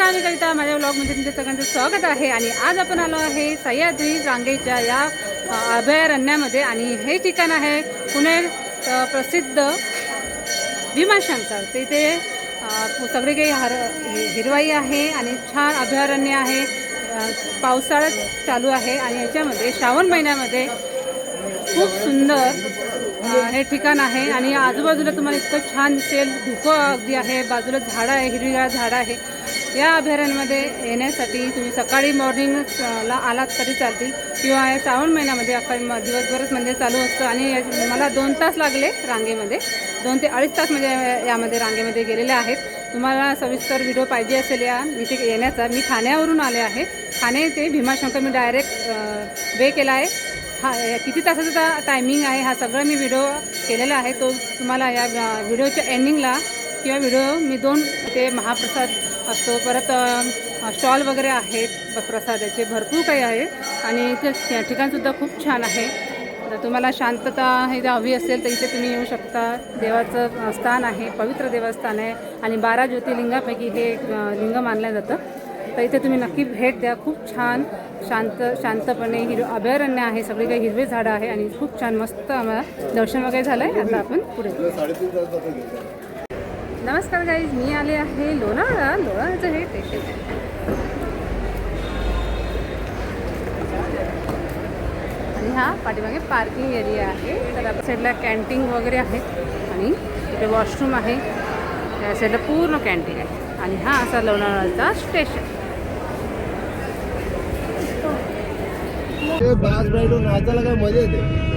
नमस्कार मी कविता. माझ्या ब्लॉगमध्ये तुमचं सगळ्यांचं स्वागत आहे. आणि आज आपण आलो आहे सह्याद्री रांगेच्या या अभयारण्यामध्ये. आणि हे ठिकाण आहे पुणे प्रसिद्ध भीमाशंकर. तर इथे सगळे काही हर हिरवाई आहे आणि छान अभयारण्य आहे. पावसाळा चालू आहे आणि याच्यामध्ये श्रावण महिन्यामध्ये खूप सुंदर हे ठिकाण आहे. आणि आजूबाजूला तुम्हाला इतकं छान दिसेल. धुकं अगदी आहे. बाजूला झाडं आहे हिरवीगार झाडं आहे. या अभयारण्यामध्ये येण्यासाठी तुम्ही सकाळी मॉर्निंगला आलात तरी चालतील. किंवा या श्रावण महिन्यामध्ये अख्खा म- दिवसभरच म्हणजे चालू असतं आणि मला दोन तास लागले रांगेमध्ये. दोन ते अडीच तास म्हणजे यामध्ये रांगेमध्ये गेलेले आहेत. तुम्हाला सविस्तर व्हिडिओ पाहिजे असेल या इथे येण्याचा. मी ठाण्यावरून आले आहे. ठाणे ते भीमाशंकर मी डायरेक्ट वे केला आहे. हा किती तासाचा टायमिंग आहे हा सगळं मी व्हिडिओ केलेला आहे. तो तुम्हाला या व्हिडिओच्या एंडिंगला किंवा व्हिडिओ मी दोन ते महाप्रसाद असतो. परत स्टॉल वगैरे आहेत ब- प्रसादाचे भरपूर काही आहे. आणि इथे ठिकाणसुद्धा खूप छान आहे. तर तुम्हाला शांतता हे हवी असेल तर इथे तुम्ही येऊ शकता. देवाचं स्थान आहे. पवित्र देवस्थान आहे. आणि बारा ज्योतिर्लिंगापैकी हे लिंग मानलं जातं. तर इथे तुम्ही नक्की भेट द्या. खूप छान शांत शांतपणे हिर अभयारण्य आहे सगळी काही हिरवे झाडं आहे आणि खूप छान मस्त आम्हाला दर्शन वगैरे झालं आहे आता आपण पुढे नमस्कार गाईज मी आले आहे लोणावळा. लोणावळ्याचं हे स्टेशन आहे आणि हा पाठीमागे पार्किंग एरिया आहे. तर आपल्या साईडला कॅन्टीन वगैरे आहे. आणि इथे वॉशरूम आहे. त्या साईडला पूर्ण कॅन्टीन आहे. आणि हा असा लोणावळ्याचा स्टेशन बास नाचायला काय मजा येते?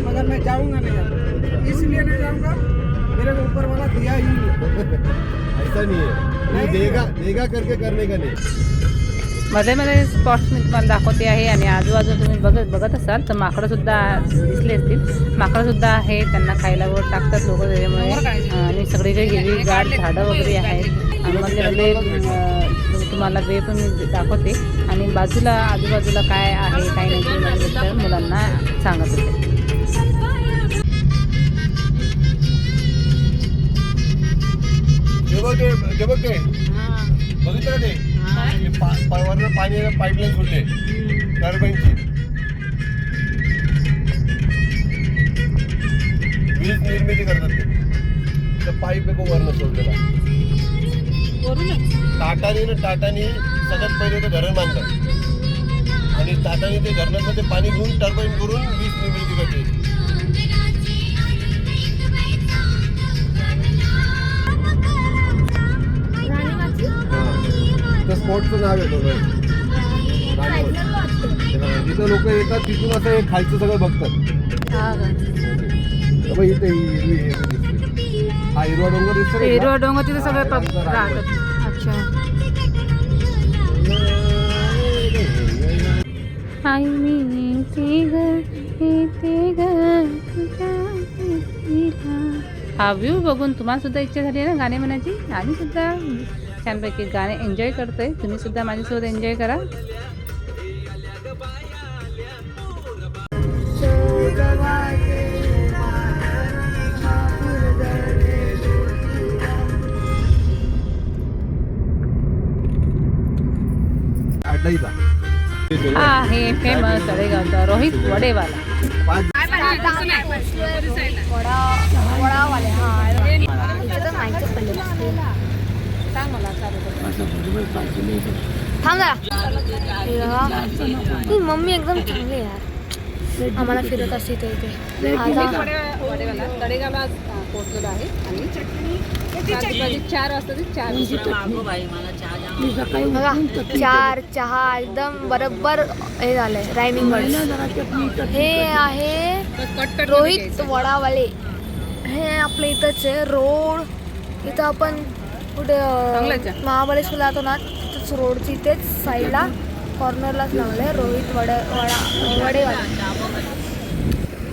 मगर मैं जाऊंगा नहीं इसलिए नहीं जाऊंगा मेरे को ऊपर वाला दिया ही नहीं। ऐसा नहीं है। ये देगा देगा करके करने का नहीं। मध्ये मध्ये स्पॉट्स मी तुम्हाला दाखवते आहे आणि आजूबाजूला तुम्ही बघत बघत असाल तर माकडंसुद्धा दिसले असतील. माकडंसुद्धा आहे त्यांना खायला वर टाकतात लोक त्याच्यामुळे. आणि सगळी काही हिरवी गाड झाडं वगैरे आहेत आणि मध्ये मध्ये तुम्हाला वे पण मी दाखवते. आणि बाजूला आजूबाजूला काय आहे काय नाही ते मुलांना सांगत होते. ते बघ ते. बघितलं का ते? ते पा- पा- वरनं पाणी पाईपलाईन सोडले. टर्बाईनची. वीज निर्मिती करतात ते. पाईप एक वरनं सोडलेला टाटाने ना टाटाने सगळ्यात पहिले ते धरण बांधलं. आणि टाटाने ते धरणातलं ते पाणी घेऊन टर्बाईन करून वीज निर्मिती करते. स्पॉटचं नाव येतो जिथं लोक येतात तिथून असं हे खालचं सगळं बघतात हा का? तर मग इथे ही हिरवी हे दिसते. हा हिरवा डोंगर दिसतो ना हिरवा इथला? डोंगर तिथे सगळं हा, पब- इथं राहतात अच्छा मी येते ग येते ग तुझ्या भेटीला. हा व्ह्यू बघून तुम्हाला सुद्धा इच्छा झाली आहे ना गाणे म्हणायची आम्ही सुद्धा छानपैकी गाणे एन्जॉय करतोय. तुम्ही सुद्धा माझ्यासोबत एन्जॉय करा. हा आहे फेमस तळेगावचा रोहित वडेवाला. वडावाले हा सांग मला. थांब जरा. ही मम्मी एकदम चांगली आहे यार. आम्हाला फिरत असते ते इथे. पोहोचलेलो आहे. आणि चार चार वाजता ते चार वाजता. बघा चार चहा एकदम बरोबर हे झालंय रायमिंग हे आहे कट कट रोहित वडावाले. हे आपल्या इथंच आहे रोड. इथं आपण कुठे अं, आहे. महाबळेश्वरला जातो ना तिथंच रोडची तेच साईडला. कॉर्नरलाच लावलंय रोहित वडा वडा वडेवाला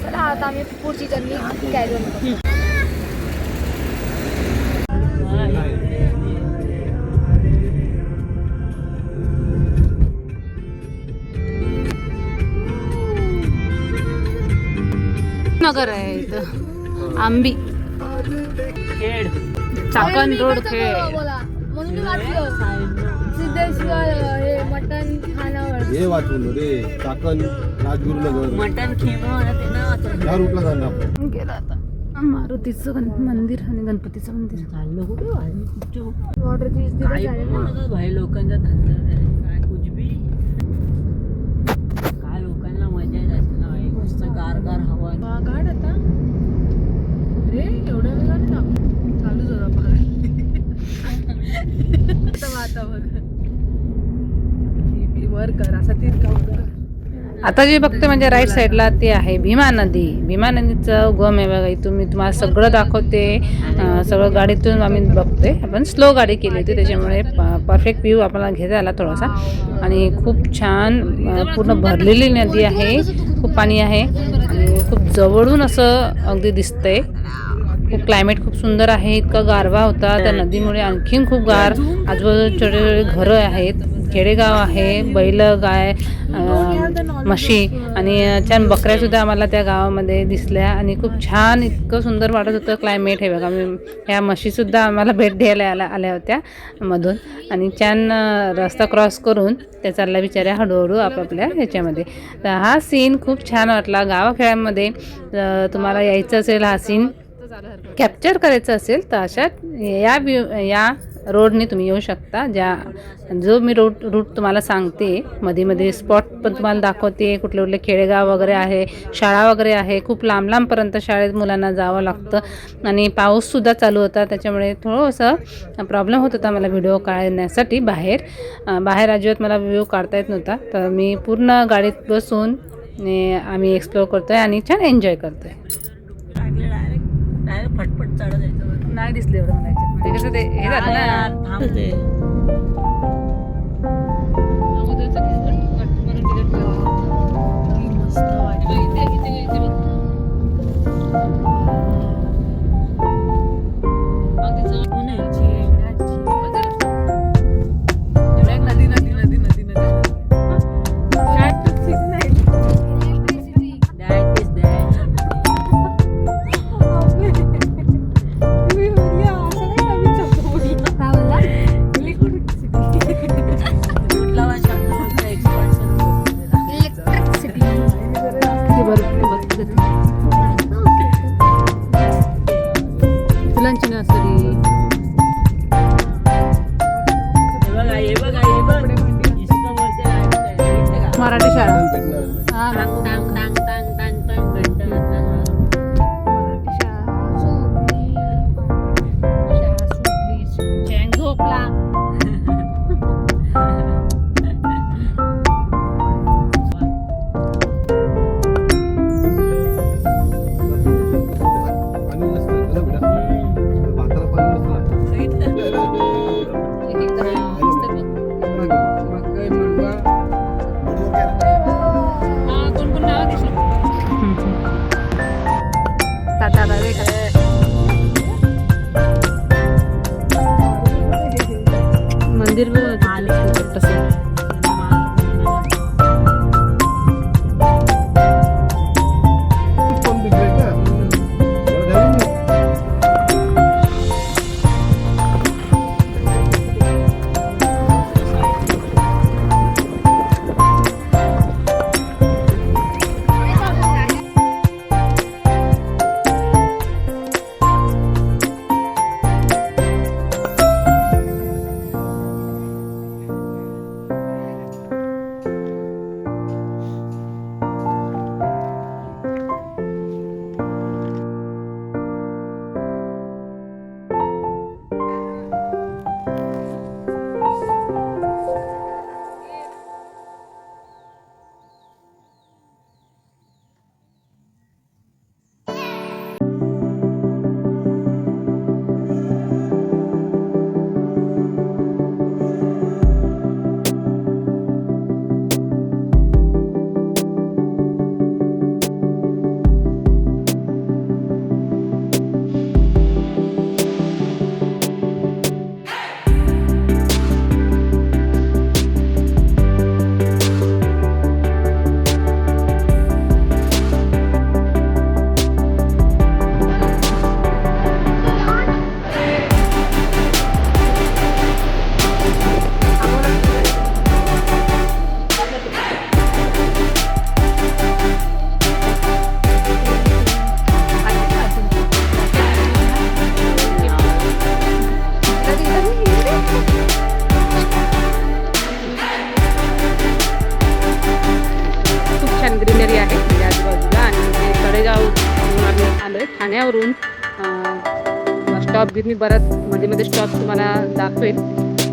चला आता आम्ही पुढची जर्नी कॅरी. करतो नगर आहे इथं. आंबी. खेड. चाकण रोड खेळ. बोला- बोला. म्हणून मी वाचलं. सिद्धेश्वर हे मटन खानावळ. हे वाचून रे चाकण राजगुरुनगर मटन खेमो ते ना वाचलं. या रूटला जाणार आपण. गेला आता. मारुतीचं गण मंदिर आणि गणपतीचं मंदिर. चाललो कुठे? वॉटर भाई लोकांचा धंदा आहे. काय कुजबी काय लोकांना मजा येत असेल ना भाई मस्त गार गार हवा घाट आता अरे एवढ्या वेगाने ना चालूच होता बघा आता बघ. वर कर असा तिरका आता जे बघते म्हणजे राईट साईडला ते आहे भीमा नदी. भीमा नदीचं उगम आहे बघा इथून मी तुम्हाला सगळं दाखवते. सगळं गाडीतून आम्ही बघते आपण स्लो गाडी केली होती त्याच्यामुळे परफेक्ट व्ह्यू आपल्याला घेता आला थोडासा. आणि खूप छान पूर्ण भरलेली नदी आहे. खूप पाणी आहे. आणि खूप जवळून असं अगदी दिसतंय. क्लायमेट खूप सुंदर आहे इतका गारवा होता. त्या नदीमुळे आणखीन खूप गार. आजूबाजूला छोटे छोटे घरं आहेत. खेडेगाव आहे बैल गाय म्हशी आणि छान बकऱ्या सुद्धा आम्हाला त्या गावामध्ये दिसल्या आणि खूप छान इतकं सुंदर वाटत होतं क्लायमेट हे बघा मी ह्या म्हशीसुद्धा आम्हाला भेट द्यायला आल्या आल्या होत्या मधून. आणि छान रस्ता क्रॉस करून त्या चालल्या बिचाऱ्या हळूहळू आपापल्या ह्याच्यामध्ये. तर हा सीन खूप छान वाटला. गावाखेड्यांमध्ये तुम्हाला यायचं असेल हा सीन कॅप्चर करायचं असेल तर अशा या व्यू या रोडने तुम्ही येऊ शकता ज्या जो मी रूट रूट तुम्हाला सांगते मध्ये मध्ये स्पॉट पण तुम्हाला दाखवते कुठले कुठले खेडेगाव वगैरे आहे शाळा वगैरे आहे खूप लांब लांबपर्यंत शाळेत मुलांना जावं लागतं. आणि पाऊससुद्धा चालू होता त्याच्यामुळे थोडंसं प्रॉब्लेम होत होता मला व्हिडिओ काढण्यासाठी बाहेर. बाहेर अजिबात मला व्हिडिओ काढता येत नव्हता तर मी पूर्ण गाडीत बसून आम्ही एक्सप्लोअर करतो आहे आणि छान एन्जॉय करतो आहे डायरेक्ट फटफट चढत जायचं नाही दिसले एवढं मला याच्यात. म्हणजे कसं ते हे झालं ना यार, थांब ते अगोदरचं किती कट- कट करून delete करू. किती मस्त वाटलं. बघ, इथे- इथे- इथे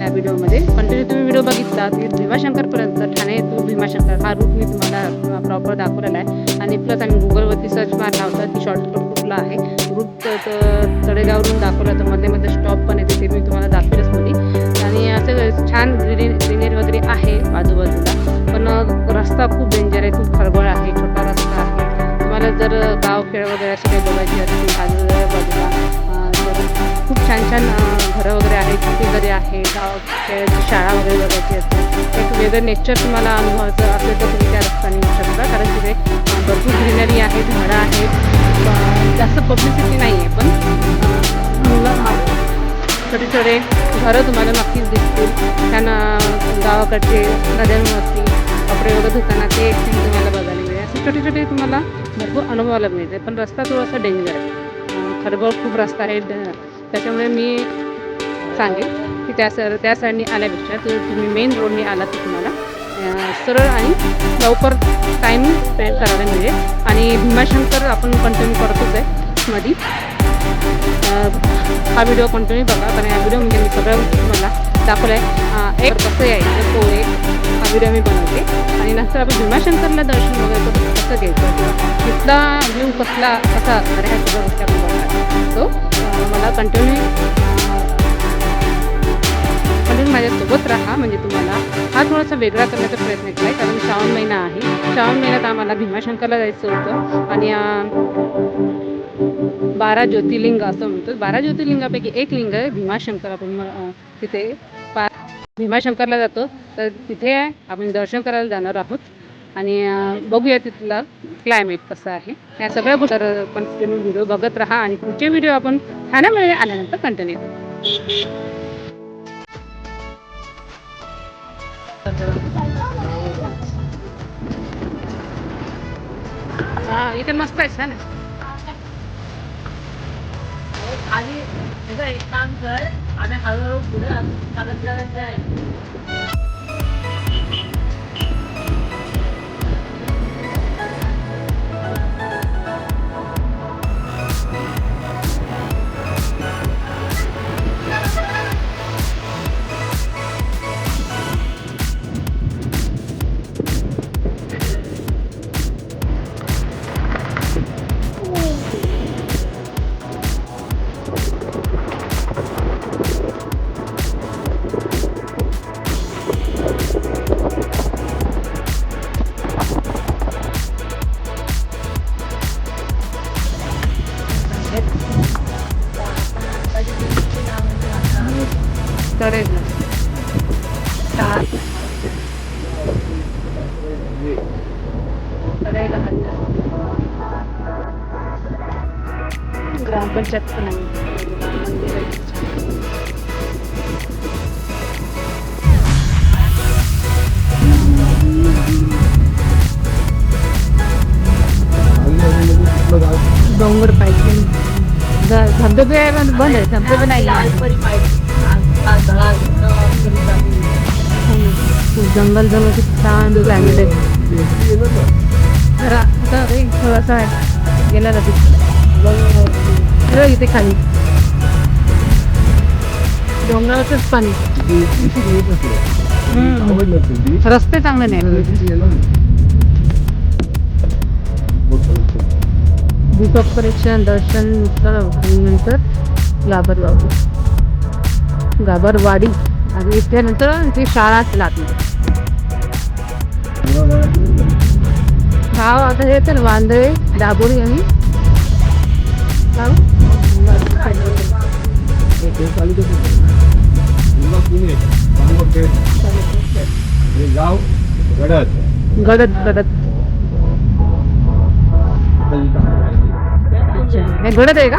त्या व्हिडिओमध्ये. कंटिन्यू तुम्ही व्हिडिओ बघितला की भीमाशंकरपर्यंत ठाणे टू भीमाशंकर हा रूट मी तुम्हाला प्रॉपर दाखवलेला आहे. आणि प्लस आम्ही गुगलवरती सर्च मारला होता की शॉर्टकट कुठला आहे. रूट तळेगावरून दाखवलं तर मध्ये मध्ये स्टॉप पण येते ते मी तुम्हाला दाखवलंच होती आणि असं छान ग्रीन ग्रीनरी वगैरे आहे आजूबाजूला. पण रस्ता खूप डेंजर आहे खूप खळबळ आहे छोटा रस्ता आहे. तुम्हाला जर गाव खेळ वगैरे असे काही बघायचे असतील आजूबाजूला बाजूला खूप छान छान घरं वगैरे आहेत शेजारी आहे गाव शाळा वगैरे बघायची असते. एक वेगळं नेचर तुम्हाला अनुभवायचं असेल तर तुम्ही त्या रस्त्याने येऊ शकता कारण तिथे भरपूर ग्रीनरी आहे झाडं आहेत. जास्त पब्लिसिटी नाही आहे पण मुलं छोटे छोटे घरं तुम्हाला नक्कीच दिसतील. त्यांना गावाकडचे नद्यांवरती कपडे वगैरे धुताना ते एक तुम्हाला बघायला मिळेल. असे छोटे छोटे तुम्हाला भरपूर अनुभवायला मिळते पण रस्ता थोडासा डेंजर आहे. अं, खूप रस्ता आहे. त्याच्यामुळे मी सांगेन की त्या सर त्या साईडने आल्यापेक्षा तर तुम्ही मेन रोडने आला तर तुम्हाला सरळ आणि लवकर टाईम स्पेंड करायला मिळेल. आणि भीमाशंकर आपण कंटिन्यू करतोच आहे मधी. हा व्हिडिओ कंटिन्यू बघा कारण या म्हणजे मी सगळं तुम्हाला दाखवलं आहे एक कसं यायचं तो एक हा व्हिडिओ मी बनवते. आणि नंतर आपण भीमाशंकरला दर्शन वगैरे करून कसं घ्यायचं? तिथला व्ह्यू कसला कसा असणार आहे ह्या सगळ्या गोष्टी आपण बघणार. सो मला कंटिन्यू म्हणजे कंटिन्यू माझ्यासोबत राहा म्हणजे तुम्हाला. हा थोडासा वेगळा करण्याचा प्रयत्न केला आहे कारण श्रावण महिना आहे. श्रावण महिन्यात आम्हाला भीमाशंकरला जायचं होतं. आणि बारा ज्योतिर्लिंग असं म्हणतो बारा ज्योतिर्लिंगापैकी एक लिंग आहे भीमाशंकर. आपण तिथे पा भीमाशंकरला जातो. तर तिथे आपण दर्शन करायला जाणार आहोत. आणि बघूया तिथला क्लायमेट कसं आहे. या सगळ्या गोष्टी कंटिन्यू पण तुम्ही व्हिडिओ बघत राहा आणि पुढचे व्हिडिओ आपण ठाण्यामध्ये आल्यानंतर कंटिन्यू हा इथे मस्त आहे ना आणि एक काम कर आणि हळूहळू पुढे आहे धबधबे बंद आहे धबधबे नाही. जंगल जंगल खूप छान क्लायमेट आहे थोडासा आहे गेला तिथे इथे खाली. डोंगरावरच पाणी. रस्ते चांगले नाही भूकंप परीक्षण दर्शन नंतर गाभरवाडी गाभरवाडी आणि इथे नंतर इथे शाळाच लागली. गाव आता हे तर वांदळे दाबोळी आणि गाव? गाव गडद. गडद गडद हे गडद आहे का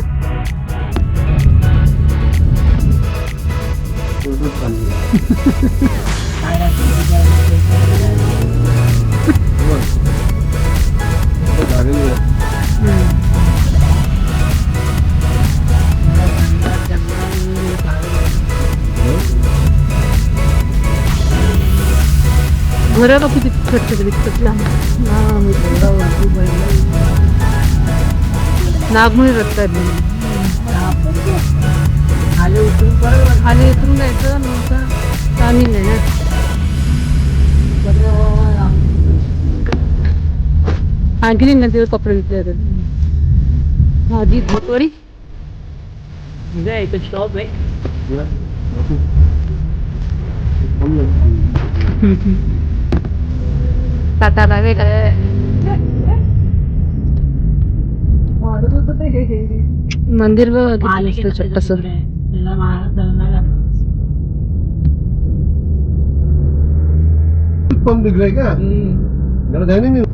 घरं बघ किती छोटे छोटे दिसतात लहान. हा, मी नागमोडी रस्ता खाली उतरून खाली इथून जायचं नव्हतं आणि नेण्यात आणखी नदीवर कपडे विकले जातात. आधी इथे एक स्टॉप आहे. टाटा लागेल मंदिर बघ किती मस्त छोटंसं. पंप दिख रहा है क्या जरा ध्यान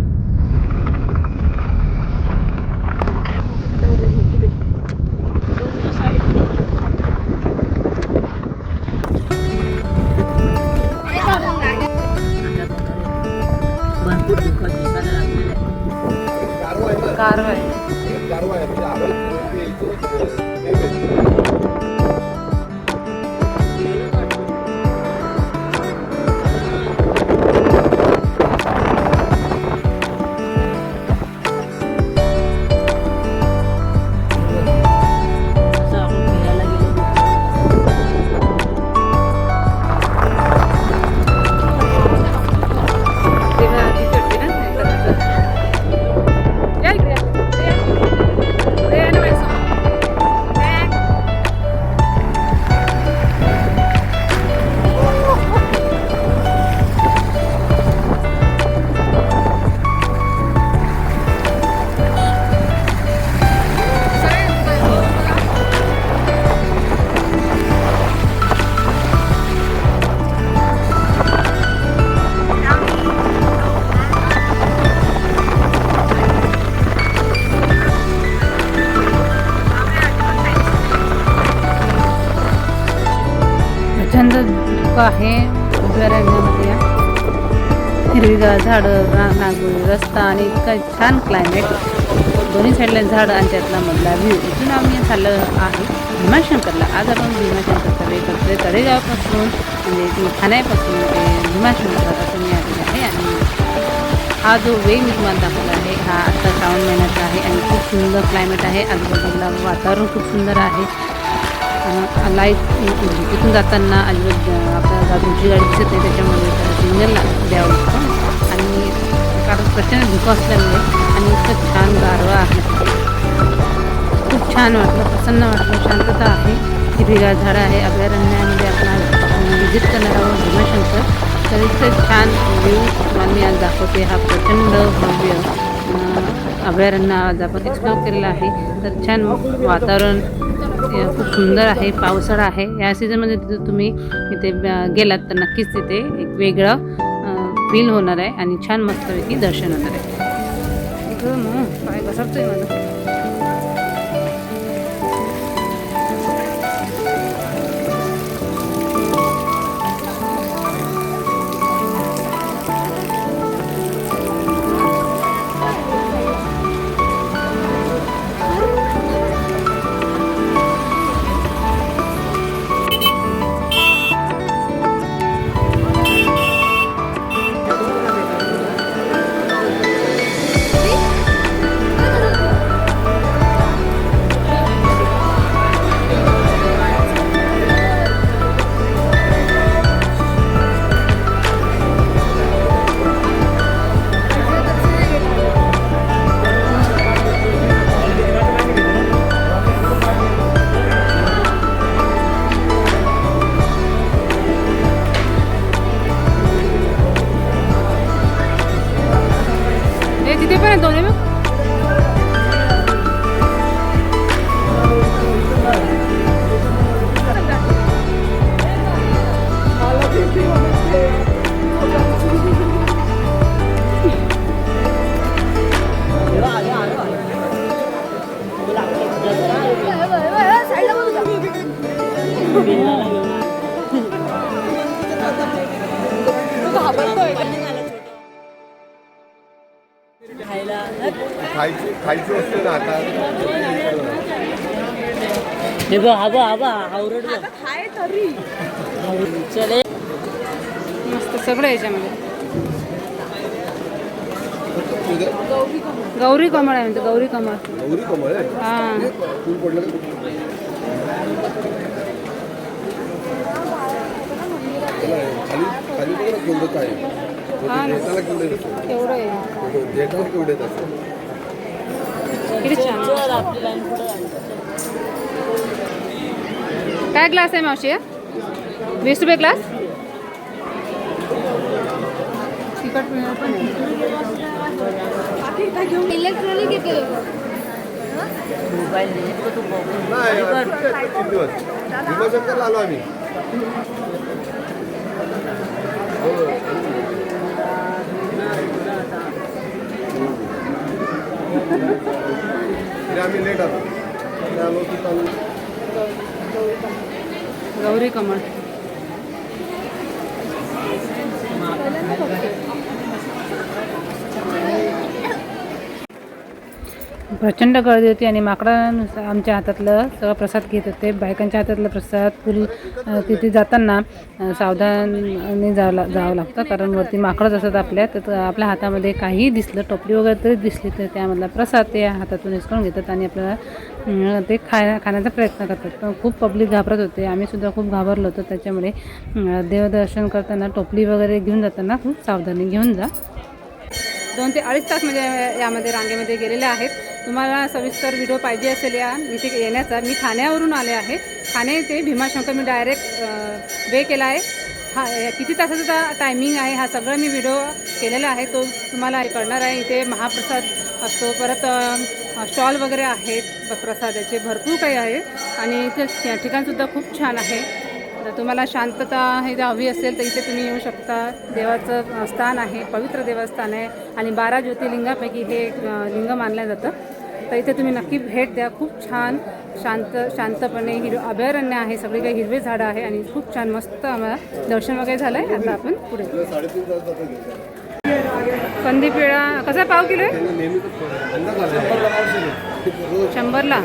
धुकं आहे अभयारण्यामध्ये या. हिरवीगार झाडं रा नागोळी रस्ता आणि काय छान क्लायमेट दोन्ही साईडला झाडं आणि त्यातला मधला व्ह्यू इथून आम्ही झालं आहे भीमाशंकरला. आज आपण भीमाशंकरचा वे तळेगावपासून म्हणजे इथून ठाण्यापासून ते भीमाशंकर असं मी आलेलं आहे. आणि हा जो वे मी तुम्हाला दाखवला आहे हा आता श्रावण महिन्याचा आहे आणि खूप सुंदर क्लायमेट आहे. आजूबाजूला वातावरण खूप सुंदर आहे. लाइट तिथून जाताना अजिबात अं, आपल्याला गाडी दिसत नाही त्याच्यामुळे त्याला सिग्नल द्यावं लागतं. आणि कारण प्रचंड धुकं असल्यामुळे आणि इतकं छान गारवा आहे. खूप छान वाटलं प्रसन्न वाटलं शांतता आहे. हिरवीगार झाडं आहे अभयारण्यामध्ये आपण विजिट करणार आहोत भीमाशंकर. तर इतकं छान व्ह्यू तुम्हाला मी आज दाखवते. हा प्रचंड भव्य अभयारण्य आज आपण एक्सप्लोर केलेला आहे. तर छान वातावरण खूप सुंदर आहे पावसाळा आहे. या सीझनमध्ये तिथे तुम्ही इथे गेलात तर नक्कीच तिथे एक वेगळं फील होणार आहे आणि छान मस्तपैकी दर्शन होणार आहे. मग घसरतोय मला बघ आवरड बघ चले. मस्त सगळं याच्यामध्ये. गौरी कमळ आहे म्हणते गौरी कमळ. गौरी कमळ हां हे. फुल पडलं का? त्याला खाली खाली बघ ना केवढं काय आहे. हा ना. देताना केवढे येतात तेवढं आहे. देताना केवढे येतात किती छान. काय ग्लास आहे मावशी हा? वीस रुपये ग्लास तिखट मिळणार पण इलेक्ट्रॉनिक येते मोबाईल नाही तो तू बघून नाही किती दिवस भीमाशंकरला आलो आम्ही हो. तरी आम्ही लेट आलो तरी आलो की चालू गौरी प्रचंड गर्दी होती आणि माकडानुसार आमच्या हातातलं सगळं प्रसाद घेत होते. बायकांच्या हातातलं प्रसाद फुल तिथे जाताना सावधानाने जावं जावं लागतं. कारण वरती माकडच असतात आपल्या. तर आपल्या हातामध्ये काहीही दिसलं टोपली वगैरे तरी दिसली तर त्यामधला प्रसाद ते हातातून हिसकून घेतात आणि आपल्याला ते खाय खाण्याचा प्रयत्न करतात. पण खूप पब्लिक घाबरत होते. आम्ही सुद्धा खूप घाबरलो होतो. त्याच्यामुळे देवदर्शन करताना टोपली वगैरे घेऊन जाताना खूप सावधानी घेऊन जा. दोन ते अडीच तास म्हणजे यामध्ये रांगेमध्ये गेलेले आहेत. तुम्हाला सविस्तर व्हिडिओ पाहिजे असेल या इथे येण्याचा. मी ठाण्यावरून आले आहे. ठाणे ते भीमाशंकर मी डायरेक्ट वे केला आहे. हा किती तासाचा टायमिंग आहे हा सगळा मी व्हिडिओ केलेला आहे. तो तुम्हाला कळणार आहे. इथे महाप्रसाद असतो. परत स्टॉल वगैरे आहेत. प्रसादाचे भरपूर काही आहे. आणि इथे ठिकाणसुद्धा खूप छान आहे. जर तुम्हाला शांतता हे जर हवी असेल तर इथे तुम्ही येऊ शकता. देवाचं स्थान आहे पवित्र देवस्थान आहे आणि बारा ज्योतिर्लिंगापैकी हे एक, लिंग मानलं जातं. तर इथे तुम्ही नक्की भेट द्या. खूप छान शांत शांतपणे हिर अभयारण्य आहे. सगळी काही हिरवे झाडं आहे आणि खूप छान मस्त आम्हाला दर्शन वगैरे झालं आहे आता आपण पुढे. तुला साडेतीन तास जातात घरी. कंदी पेढा कसा पाव किलो आहे? शंभरला.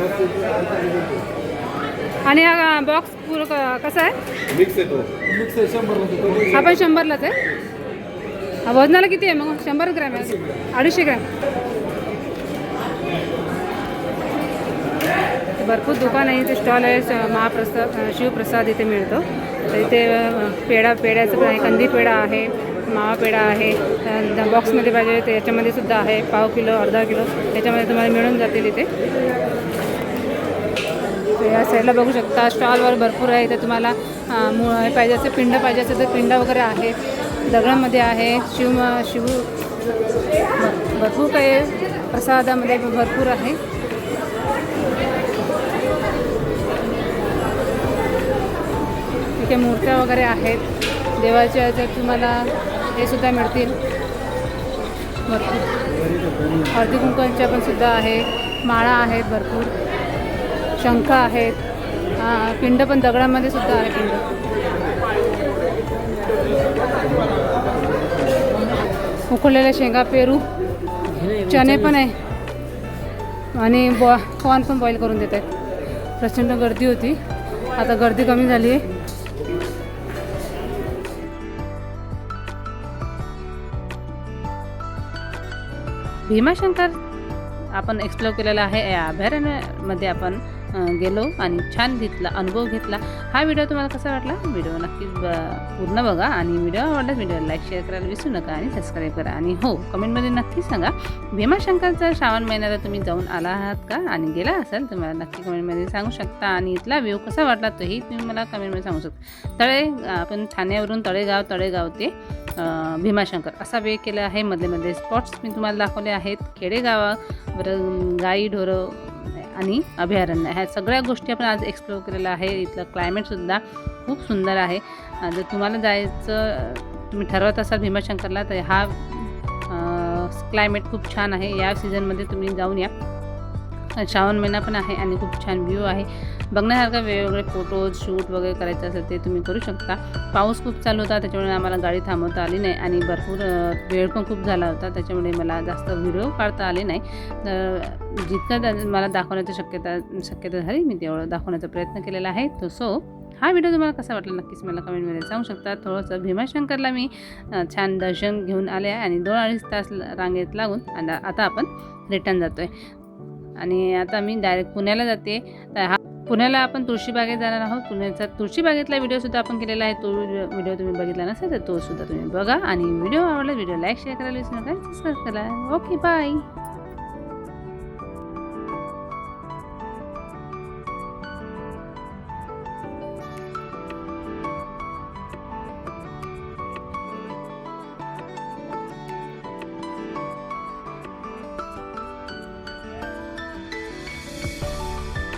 आणि हा बॉक्स पूर्ण क- कसा आहे? मिक्स येतो हा पण शंभरलाच आहे. हा वजनाला किती आहे? मग शंभर ग्रॅम आहे. अडीचशे ग्रॅम. भरपूर दुकान आहे इथे स्टॉल आहे महाप्रसाद शिवप्रसाद इथे मिळतो. तर इथे पेढा पेढ्याचं पण आहे. कंदी पेढा आहे मावा पेढा आहे. बॉक्समध्ये पाहिजे ते याच्यामध्ये सुद्धा आहे. पाव किलो अर्धा किलो याच्यामध्ये तुम्हाला मिळून जातील इथे. या साईडला बघू शकता. स्टॉलवर भरपूर आहे. तर तुम्हाला मुळ हे पाहिजे असेल पिंड पाहिजे असेल तर पिंड वगैरे आहे. दगडामध्ये आहे. शिव शिव भरपूर काही प्रसादामध्ये भरपूर आहे. इथे मूर्त्या वगैरे आहेत. देवाच्या ह्याच्यात तुम्हाला हे सुद्धा मिळतील. भरपूर. हळदी कुंकवांच्या पण सुद्धा आहे. माळा आहेत भरपूर. शंख आहेत. पिंड पण दगडामध्ये सुद्धा आहे पिंड. उकडलेल्या शेंगा पेरू चणे पण आहे. आणि बॉ कॉर्न पण बॉईल करून देत आहेत प्रचंड गर्दी होती. आता गर्दी कमी झाली आहे भीमाशंकर आपण एक्सप्लोर केलेला आहे. या अभयारण्यामध्ये आपण गेलो आणि छान घेतला अनुभव घेतला. हा व्हिडिओ तुम्हाला कसा वाटला? व्हिडिओ नक्कीच पूर्ण बघा आणि व्हिडिओ आवडला व्हिडिओला लाईक शेअर करायला विसरू नका आणि सबस्क्राईब करा. आणि हो कमेंटमध्ये नक्की सांगा भीमाशंकरचा श्रावण महिन्याला तुम्ही जाऊन आला आहात का? आणि गेला असाल तुम्हाला नक्की कमेंटमध्ये सांगू शकता. आणि इथला व्ह्यू कसा वाटला तोही तुम्ही मला कमेंटमध्ये सांगू शकता. तळे आपण ठाण्यावरून तळेगाव तळेगाव ते भीमाशंकर असा वे केला आहे. मधले मधले स्पॉट्स मी तुम्हाला दाखवले आहेत. खेडेगावावर गाई ढोरं आणि अभयारण्य. ह्या सगळ्या गोष्टी आपण आज एक्सप्लोर केलेल्या आहे इथलं क्लायमेटसुद्धा खूप सुंदर आहे. जर तुम्हाला जायचं तुम्ही ठरवत असाल भीमाशंकरला तर हा क्लायमेट खूप छान आहे. या सीझनमध्ये तुम्ही जाऊन या. श्रावण महिना पण आहे आणि खूप छान व्ह्यू आहे. बघण्यासारखं वेगवेगळे फोटो शूट वगैरे करायचं असेल ते तुम्ही करू शकता. पाऊस खूप चालू होता त्याच्यामुळे आम्हाला गाडी थांबवता आली नाही आणि भरपूर वेळ पण खूप झाला होता त्याच्यामुळे मला जास्त व्हिडिओ काढता आले नाही. तर जितकं मला दाखवण्याची शक्यता शक्यता झाली मी तेवढं दाखवण्याचा प्रयत्न केलेला आहे. तो सो हा व्हिडिओ तुम्हाला कसा वाटला नक्कीच मला कमेंटमध्ये सांगू शकता. थोडंसं भीमाशंकरला मी छान दर्शन घेऊन आले आहे आणि दोन अडीच तास रांगेत लागून आणि आता आपण रिटर्न जातो आहे आणि आता मी डायरेक्ट पुण्याला जाते. तर हा पुण्याला आपण तुळशीबागेत जाणार आहोत. पुण्याचा तुळशीबागेतला व्हिडिओसुद्धा आपण केलेला आहे. तो व्हिडिओ तुम्ही बघितला नसेल तर तोसुद्धा तुम्ही बघा. आणि व्हिडिओ आवडला व्हिडिओ लाईक शेअर करायला विसरू नका. सबस्क्राईब करा ओके बाय